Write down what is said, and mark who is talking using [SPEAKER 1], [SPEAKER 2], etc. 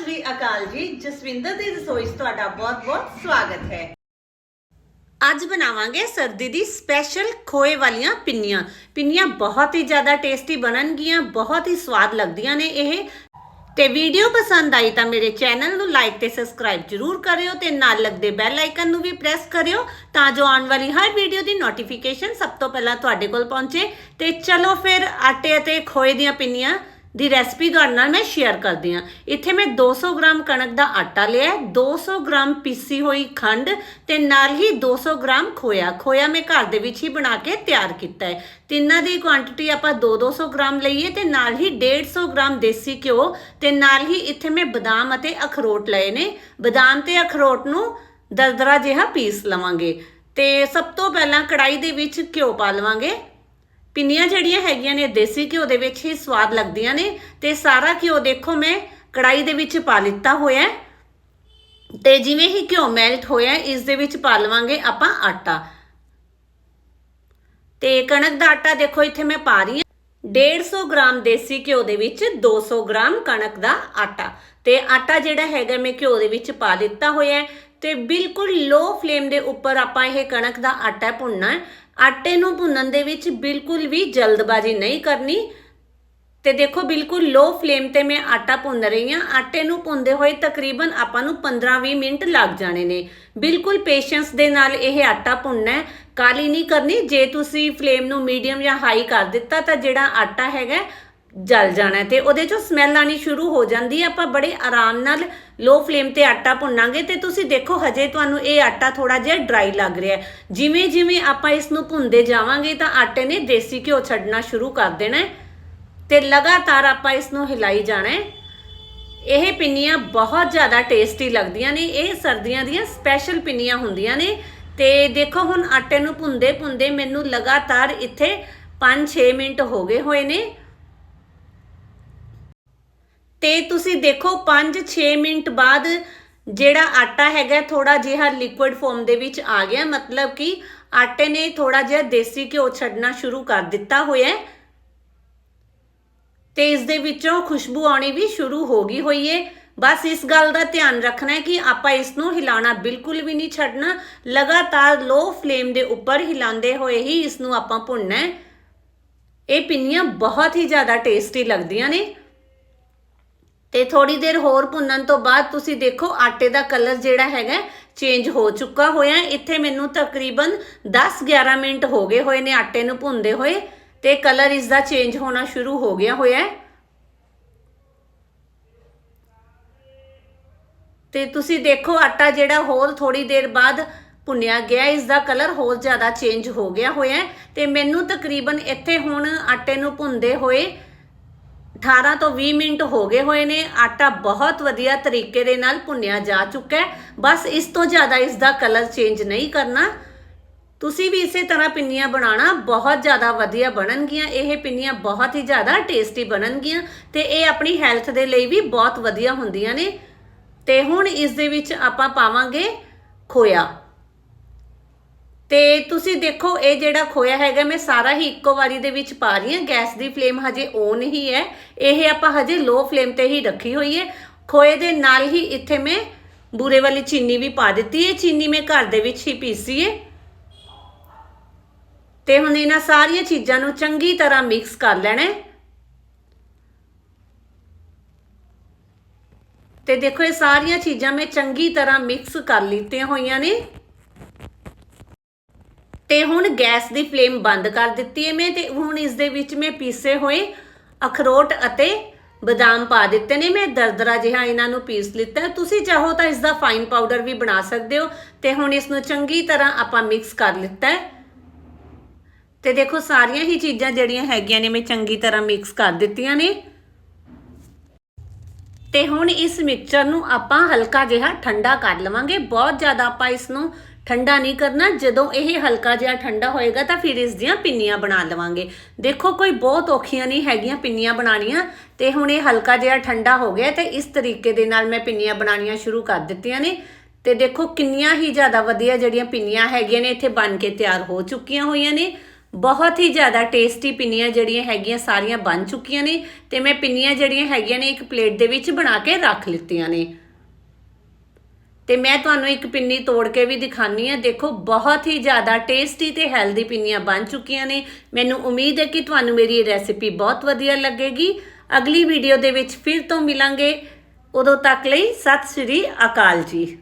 [SPEAKER 1] ਸ੍ਰੀ ਅਕਾਲ ਜੀ, ਜਸਵਿੰਦਰ ਦੀ ਰਸੋਈ 'ਚ ਤੁਹਾਡਾ ਬਹੁਤ-ਬਹੁਤ ਸਵਾਗਤ ਹੈ। ਅੱਜ ਬਣਾਵਾਂਗੇ ਸਰਦੀ ਦੀ ਸਪੈਸ਼ਲ ਖੋਏ ਵਾਲੀਆਂ ਪਿੰਨੀਆਂ। ਪਿੰਨੀਆਂ ਬਹੁਤ ਹੀ ਜ਼ਿਆਦਾ ਟੇਸਟੀ ਬਣਨਗੀਆਂ, ਬਹੁਤ ਹੀ ਸਵਾਦ ਲੱਗਦੀਆਂ ਨੇ ਇਹ। ਤੇ ਵੀਡੀਓ ਪਸੰਦ ਆਈ ਤਾਂ ਮੇਰੇ ਚੈਨਲ ਨੂੰ ਲਾਈਕ ਤੇ ਸਬਸਕ੍ਰਾਈਬ ਜਰੂਰ ਕਰਿਓ ਤੇ ਨਾਲ ਲੱਗਦੇ ਬੈਲ ਆਈਕਨ ਨੂੰ ਵੀ ਪ੍ਰੈਸ ਕਰਿਓ ਤਾਂ ਜੋ ਆਉਣ ਵਾਲੀ ਹਰ ਵੀਡੀਓ ਦੀ ਨੋਟੀਫਿਕੇਸ਼ਨ ਸਭ ਤੋਂ ਪਹਿਲਾਂ ਤੁਹਾਡੇ ਕੋਲ ਪਹੁੰਚੇ। ਤੇ ਚਲੋ ਫਿਰ ਆਟੇ ਅਤੇ ਖੋਏ ਦੀਆਂ ਪਿੰਨੀਆਂ ਦੀ ਰੈਸਪੀ ਤੁਹਾਡੇ ਨਾਲ ਮੈਂ ਸ਼ੇਅਰ ਕਰਦੀ ਹਾਂ। ਇੱਥੇ ਮੈਂ 200 ਗ੍ਰਾਮ ਕਣਕ ਦਾ ਆਟਾ ਲਿਆ ਹੈ, 200 ਗ੍ਰਾਮ ਪੀਸੀ ਹੋਈ ਖੰਡ ਤੇ ਨਾਲ ਹੀ 200 ਗ੍ਰਾਮ ਖੋਇਆ। ਖੋਇਆ ਮੈਂ ਘਰ ਦੇ ਵਿੱਚ ਹੀ ਬਣਾ ਕੇ ਤਿਆਰ ਕੀਤਾ ਹੈ। ਤਿੰਨਾਂ ਦੀ ਕੁਆਂਟੀਟੀ ਆਪਾਂ 2-200 ਗ੍ਰਾਮ ਲਈਏ ਤੇ ਨਾਲ ਹੀ 150 ਗ੍ਰਾਮ ਦੇਸੀ ਘਿਓ ਤੇ ਨਾਲ ਹੀ ਇੱਥੇ ਮੈਂ ਬਦਾਮ ਅਤੇ ਅਖਰੋਟ ਲਏ ਨੇ। ਬਦਾਮ ਤੇ ਅਖਰੋਟ ਨੂੰ ਦਰਦਰਾ ਜਿਹਾ ਪੀਸ ਲਵਾਂਗੇ ਤੇ ਸਭ ਤੋਂ ਪਹਿਲਾਂ ਕੜਾਈ ਦੇ ਵਿੱਚ ਘਿਓ ਪਾ ਲਵਾਂਗੇ। ਪਿੰਨੀਆਂ ਜਿਹੜੀਆਂ ਹੈਗੀਆਂ ਨੇ ਦੇਸੀ ਘਿਓ ਦੇ ਵਿੱਚ ਹੀ ਸਵਾਦ ਲੱਗਦੀਆਂ ਨੇ ਤੇ ਸਾਰਾ ਘਿਓ ਦੇਖੋ ਮੈਂ ਕੜਾਈ ਦੇ ਵਿੱਚ ਪਾ ਲਿੱਤਾ ਹੋਇਆ ਤੇ ਜਿਵੇਂ ਹੀ ਘਿਓ ਮੈਲਟ ਹੋਇਆ ਇਸ ਦੇ ਵਿੱਚ ਪਾ ਲਵਾਂਗੇ ਆਪਾਂ ਆਟਾ। ਤੇ ਕਣਕ ਦਾ ਆਟਾ ਦੇਖੋ ਇੱਥੇ ਮੈਂ ਪਾ ਰਹੀ ਹਾਂ। 150 ਗ੍ਰਾਮ ਦੇਸੀ ਘਿਓ ਦੇ ਵਿੱਚ 200 ਗ੍ਰਾਮ ਕਣਕ ਦਾ ਆਟਾ। ਤੇ ਆਟਾ ਜਿਹੜਾ ਹੈਗਾ ਮੈਂ ਘਿਓ ਦੇ ਵਿੱਚ ਪਾ ਦਿੱਤਾ ਹੋਇਆ ਤੇ ਬਿਲਕੁਲ ਲੋ ਫਲੇਮ ਦੇ ਉੱਪਰ ਆਪਾਂ ਇਹ ਕਣਕ ਦਾ ਆਟਾ ਭੁੰਨਣਾ ਹੈ। ਆਟੇ ਨੂੰ ਭੁੰਨਣ ਦੇ ਵਿੱਚ ਬਿਲਕੁਲ ਵੀ ਜਲਦਬਾਜ਼ੀ ਨਹੀਂ ਕਰਨੀ। ਤੇ ਦੇਖੋ ਬਿਲਕੁਲ ਲੋ ਫਲੇਮ ਤੇ ਮੈਂ ਆਟਾ ਭੁੰਨ ਰਹੀ ਹਾਂ। ਆਟੇ ਨੂੰ ਭੁੰਨਦੇ ਹੋਏ ਤਕਰੀਬਨ ਆਪਾਂ ਨੂੰ 15-20 ਮਿੰਟ ਲੱਗ ਜਾਣੇ ਨੇ। ਬਿਲਕੁਲ ਪੇਸ਼ੈਂਸ ਦੇ ਨਾਲ ਇਹ ਆਟਾ ਭੁੰਨਣਾ ਹੈ। ਕਾਲੀ ਨਹੀਂ ਕਰਨੀ। ਜੇ ਤੁਸੀਂ ਫਲੇਮ ਨੂੰ ਮੀਡੀਅਮ ਜਾਂ ਹਾਈ ਕਰ ਦਿੱਤਾ ਤਾਂ ਜਿਹੜਾ ਆਟਾ ਹੈਗਾ ਜਲ ਜਾਣਾ ਹੈ ਤੇ ਉਹਦੇ ਚੋਂ ਸਮੈਲ ਆਣੀ ਸ਼ੁਰੂ ਹੋ ਜਾਂਦੀ ਹੈ। ਆਪਾਂ ਬੜੇ ਆਰਾਮ ਨਾਲ ਲੋ ਫਲੇਮ ਤੇ ਆਟਾ ਭੁੰਨਾਂਗੇ ਤੇ ਤੁਸੀਂ ਦੇਖੋ ਹਜੇ ਤੁਹਾਨੂੰ ਇਹ ਆਟਾ ਥੋੜਾ ਜਿਹਾ ਡਰਾਈ ਲੱਗ ਰਿਹਾ ਹੈ। ਜਿਵੇਂ ਜਿਵੇਂ ਆਪਾਂ ਇਸ ਨੂੰ ਭੁੰਦੇ ਜਾਵਾਂਗੇ ਤਾਂ ਆਟੇ ਨੇ ਦੇਸੀ ਘਿਓ ਛੱਡਣਾ ਸ਼ੁਰੂ ਕਰ ਦੇਣਾ ਹੈ ਤੇ ਲਗਾਤਾਰ ਆਪਾਂ ਇਸ ਨੂੰ ਹਿਲਾਈ ਜਾਣਾ ਹੈ। ਇਹ ਪਿੰਨੀਆਂ ਬਹੁਤ ਜ਼ਿਆਦਾ ਟੇਸਟੀ ਲੱਗਦੀਆਂ ਨੇ। ਇਹ ਸਰਦੀਆਂ ਦੀਆਂ ਸਪੈਸ਼ਲ ਪਿੰਨੀਆਂ ਹੁੰਦੀਆਂ ਨੇ ਤੇ ਦੇਖੋ ਹੁਣ ਆਟੇ ਨੂੰ ਭੁੰਦੇ ਭੁੰਦੇ ਮੈਨੂੰ ਲਗਾਤਾਰ ਇੱਥੇ 5-6 ਮਿੰਟ ਹੋ ਗਏ ਹੋਏ ਨੇ। ਤੇ ਤੁਸੀਂ ਦੇਖੋ 5-6 ਮਿੰਟ ਬਾਅਦ ਜਿਹੜਾ ਆਟਾ ਹੈਗਾ ਥੋੜਾ ਜਿਹਾ ਲਿਕੁਇਡ ਫਾਰਮ ਦੇ ਵਿੱਚ ਆ ਗਿਆ। ਮਤਲਬ ਕਿ ਆਟੇ ਨੇ ਥੋੜਾ ਜਿਹਾ ਦੇਸੀ ਘਿਓ ਛੱਡਣਾ ਸ਼ੁਰੂ ਕਰ ਦਿੱਤਾ ਹੋਇਆ ਹੈ। ਤੇ ਇਸ ਦੇ ਵਿੱਚੋਂ ਖੁਸ਼ਬੂ ਆਉਣੀ ਵੀ ਸ਼ੁਰੂ ਹੋ ਗਈ ਹੋਈ ਹੈ। ਬਸ ਇਸ ਗੱਲ ਦਾ ਧਿਆਨ ਰੱਖਣਾ ਹੈ ਕਿ ਆਪਾਂ ਇਸ ਨੂੰ ਹਿਲਾਣਾ ਬਿਲਕੁਲ ਵੀ ਨਹੀਂ ਛੱਡਣਾ। ਲਗਾਤਾਰ ਲੋ ਫਲੇਮ ਦੇ ਉੱਪਰ ਹਿਲਾਉਂਦੇ ਹੋਏ ਹੀ ਇਸ ਨੂੰ ਆਪਾਂ ਭੁੰਨਣਾ ਹੈ। ਇਹ ਪਿੰਨੀਆਂ ਬਹੁਤ ਹੀ ਜ਼ਿਆਦਾ ਟੇਸਟੀ ਲੱਗਦੀਆਂ ਨੇ। ਤੇ ਥੋੜੀ ਦੇਰ ਹੋਰ ਭੁੰਨਣ ਤੋਂ ਬਾਅਦ ਤੁਸੀਂ ਦੇਖੋ ਆਟੇ ਦਾ ਕਲਰ ਜਿਹੜਾ ਹੈਗਾ ਚੇਂਜ ਹੋ ਚੁੱਕਾ ਹੋਇਆ ਇੱਥੇ ਮੈਨੂੰ ਤਕਰੀਬਨ 10-11 ਮਿੰਟ ਹੋ ਗਏ ਹੋਏ ਨੇ ਆਟੇ ਨੂੰ ਭੁੰਨਦੇ ਹੋਏ ਤੇ ਕਲਰ ਇਸ ਦਾ ਚੇਂਜ ਹੋਣਾ ਸ਼ੁਰੂ ਹੋ ਗਿਆ ਹੋਇਆ ਹੈ। ਤੇ ਤੁਸੀਂ ਦੇਖੋ ਆਟਾ ਜਿਹੜਾ ਹੋਰ ਥੋੜੀ ਦੇਰ ਬਾਅਦ ਭੁੰਨਿਆ ਗਿਆ ਇਸ ਦਾ ਕਲਰ ਹੋਰ ਜ਼ਿਆਦਾ ਚੇਂਜ ਹੋ ਗਿਆ ਹੋਇਆ ਹੈ। ਤੇ ਮੈਨੂੰ ਤਕਰੀਬਨ ਇੱਥੇ ਹੁਣ ਆਟੇ ਨੂੰ ਭੁੰਨਦੇ ਹੋਏ 18 ਤੋਂ 20 ਮਿੰਟ ਹੋ ਗਏ ਹੋਏ ਨੇ। ਆਟਾ ਬਹੁਤ ਵਧੀਆ ਤਰੀਕੇ ਦੇ ਨਾਲ ਭੁੰਨਿਆ ਜਾ ਚੁੱਕਾ ਹੈ। ਬਸ ਇਸ ਤੋਂ ਜ਼ਿਆਦਾ ਇਸ ਦਾ ਕਲਰ ਚੇਂਜ ਨਹੀਂ ਕਰਨਾ। ਤੁਸੀਂ ਵੀ ਇਸੇ ਤਰ੍ਹਾਂ ਪਿੰਨੀਆਂ ਬਣਾਉਣਾ। ਬਹੁਤ ਜ਼ਿਆਦਾ ਵਧੀਆ ਬਣਨਗੀਆਂ। ਇਹ ਪਿੰਨੀਆਂ ਬਹੁਤ ਹੀ ਜ਼ਿਆਦਾ ਟੇਸਟੀ ਬਣਨਗੀਆਂ ਤੇ ਇਹ ਆਪਣੀ ਹੈਲਥ ਦੇ ਲਈ ਵੀ ਬਹੁਤ ਵਧੀਆ ਹੁੰਦੀਆਂ ਨੇ। ਤੇ ਹੁਣ ਇਸ ਦੇ ਵਿੱਚ ਆਪਾਂ ਪਾਵਾਂਗੇ ਖੋਇਆ। ਤੇ ਤੁਸੀਂ ਦੇਖੋ, ਇਹ ਜਿਹੜਾ ਖੋਇਆ ਹੈਗਾ, ਮੈਂ ਸਾਰਾ ਹੀ ਇੱਕੋ ਵਾਰੀ ਦੇ ਵਿੱਚ ਪਾ ਰਹੀ ਹਾਂ। ਗੈਸ ਦੀ ਫਲੇਮ ਹਜੇ ਔਨ ਹੀ ਹੈ। ਇਹ ਆਪਾਂ ਹਜੇ ਲੋ ਫਲੇਮ ਤੇ ਹੀ ਰੱਖੀ ਹੋਈ ਹੈ। ਖੋਏ ਦੇ ਨਾਲ ਹੀ ਇੱਥੇ ਮੈਂ ਬੂਰੇ ਵਾਲੀ ਚੀਨੀ ਵੀ ਪਾ ਦਿੱਤੀ ਹੈ। ਚੀਨੀ ਮੈਂ ਘਰ ਦੇ ਵਿੱਚ ਹੀ ਪੀਸੀ ਹੈ। ਤੇ ਹੁਣ ਇਹਨਾਂ ਸਾਰੀਆਂ ਚੀਜ਼ਾਂ ਨੂੰ ਚੰਗੀ ਤਰ੍ਹਾਂ ਮਿਕਸ ਕਰ ਲੈਣਾ ਹੈ। ਤੇ ਦੇਖੋ, ਇਹ ਸਾਰੀਆਂ ਚੀਜ਼ਾਂ ਮੈਂ ਚੰਗੀ ਤਰ੍ਹਾਂ ਮਿਕਸ ਕਰ ਲਿੱਤੀਆਂ ਹੋਈਆਂ ਨੇ। ਤੇ ਹੁਣ ਗੈਸ ਦੀ ਫਲੇਮ ਬੰਦ ਕਰ ਦਿੱਤੀ ਹੈ ਮੈਂ ਤੇ ਹੁਣ ਇਸ ਦੇ ਵਿੱਚ ਮੈਂ ਪੀਸੇ ਹੋਏ ਅਖਰੋਟ ਅਤੇ ਬਦਾਮ ਪਾ ਦਿੱਤੇ ਨੇ। ਮੈਂ ਦਰਦਰਾ ਜਿਹਾ ਇਹਨਾਂ ਨੂੰ ਪੀਸ ਲਿੱਤਾ। ਤੁਸੀਂ ਚਾਹੋ ਤਾਂ ਇਸ ਦਾ ਫਾਈਨ ਪਾਊਡਰ ਵੀ ਬਣਾ ਸਕਦੇ ਹੋ ਤੇ ਹੁਣ ਇਸ ਨੂੰ ਚੰਗੀ ਤਰ੍ਹਾਂ ਆਪਾਂ ਮਿਕਸ ਕਰ ਲਿੱਤਾ ਹੈ। ਤੇ ਦੇਖੋ ਸਾਰੀਆਂ ਹੀ ਚੀਜ਼ਾਂ ਜਿਹੜੀਆਂ ਹੈਗੀਆਂ ਨੇ ਮੈਂ ਚੰਗੀ ਤਰ੍ਹਾਂ ਮਿਕਸ ਕਰ ਦਿੱਤੀਆਂ ਨੇ। ਤੇ ਹੁਣ ਇਸ ਮਿਕਸਚਰ ਨੂੰ ਆਪਾਂ ਹਲਕਾ ਜਿਹਾ ਠੰਡਾ ਕਰ ਲਵਾਂਗੇ। ਬਹੁਤ ਜ਼ਿਆਦਾ ਆਪਾਂ ਇਸ ਨੂੰ ਠੰਡਾ ਨਹੀਂ ਕਰਨਾ। ਜਦੋਂ ਇਹ ਹਲਕਾ ਜਿਹਾ ਠੰਡਾ ਹੋਏਗਾ ਤਾਂ ਫਿਰ ਇਸ ਦੀਆਂ ਪਿੰਨੀਆਂ ਬਣਾ ਲਵਾਂਗੇ। ਦੇਖੋ, ਕੋਈ ਬਹੁਤ ਔਖੀਆਂ ਨਹੀਂ ਹੈਗੀਆਂ ਪਿੰਨੀਆਂ ਬਣਾਉਣੀਆਂ। ਤੇ ਹੁਣ ਇਹ ਹਲਕਾ ਜਿਹਾ ਠੰਡਾ ਹੋ ਗਿਆ ਤੇ ਇਸ ਤਰੀਕੇ ਦੇ ਨਾਲ ਮੈਂ ਪਿੰਨੀਆਂ ਬਣਾਉਣੀਆਂ ਸ਼ੁਰੂ ਕਰ ਦਿੱਤੀਆਂ ਨੇ। ਤੇ ਦੇਖੋ, ਕਿੰਨੀਆਂ ਹੀ ਜ਼ਿਆਦਾ ਵਧੀਆ ਜਿਹੜੀਆਂ ਪਿੰਨੀਆਂ ਹੈਗੀਆਂ ਨੇ, ਇੱਥੇ ਬਣ ਕੇ ਤਿਆਰ ਹੋ ਚੁੱਕੀਆਂ ਹੋਈਆਂ ਨੇ। ਬਹੁਤ ਹੀ ਜ਼ਿਆਦਾ ਟੇਸਟੀ ਪਿੰਨੀਆਂ ਜਿਹੜੀਆਂ ਹੈਗੀਆਂ ਸਾਰੀਆਂ ਬਣ ਚੁੱਕੀਆਂ ਨੇ। ਤੇ ਮੈਂ ਪਿੰਨੀਆਂ ਜਿਹੜੀਆਂ ਹੈਗੀਆਂ ਨੇ ਇੱਕ ਪਲੇਟ ਦੇ ਵਿੱਚ ਬਣਾ ਕੇ ਰੱਖ ਲਿੱਤੀਆਂ ਨੇ। ਤੇ ਮੈਂ ਤੁਹਾਨੂੰ ਇੱਕ ਪਿੰਨੀ ਤੋੜ ਕੇ ਵੀ ਦਿਖਾਨੀ ਆ। ਦੇਖੋ, ਬਹੁਤ ਹੀ ਜ਼ਿਆਦਾ ਟੇਸਟੀ ਤੇ ਹੈਲਦੀ ਪਿੰਨੀਆਂ ਬਣ ਚੁੱਕੀਆਂ ਨੇ। ਮੈਨੂੰ ਉਮੀਦ ਹੈ ਕਿ ਤੁਹਾਨੂੰ ਮੇਰੀ ਇਹ ਰੈਸਿਪੀ ਬਹੁਤ ਵਧੀਆ ਲੱਗੇਗੀ। ਅਗਲੀ ਵੀਡੀਓ ਦੇ ਵਿੱਚ ਫਿਰ ਤੋਂ ਮਿਲਾਂਗੇ। ਉਦੋਂ ਤੱਕ ਲਈ ਸਤਿ ਸ੍ਰੀ ਅਕਾਲ ਜੀ।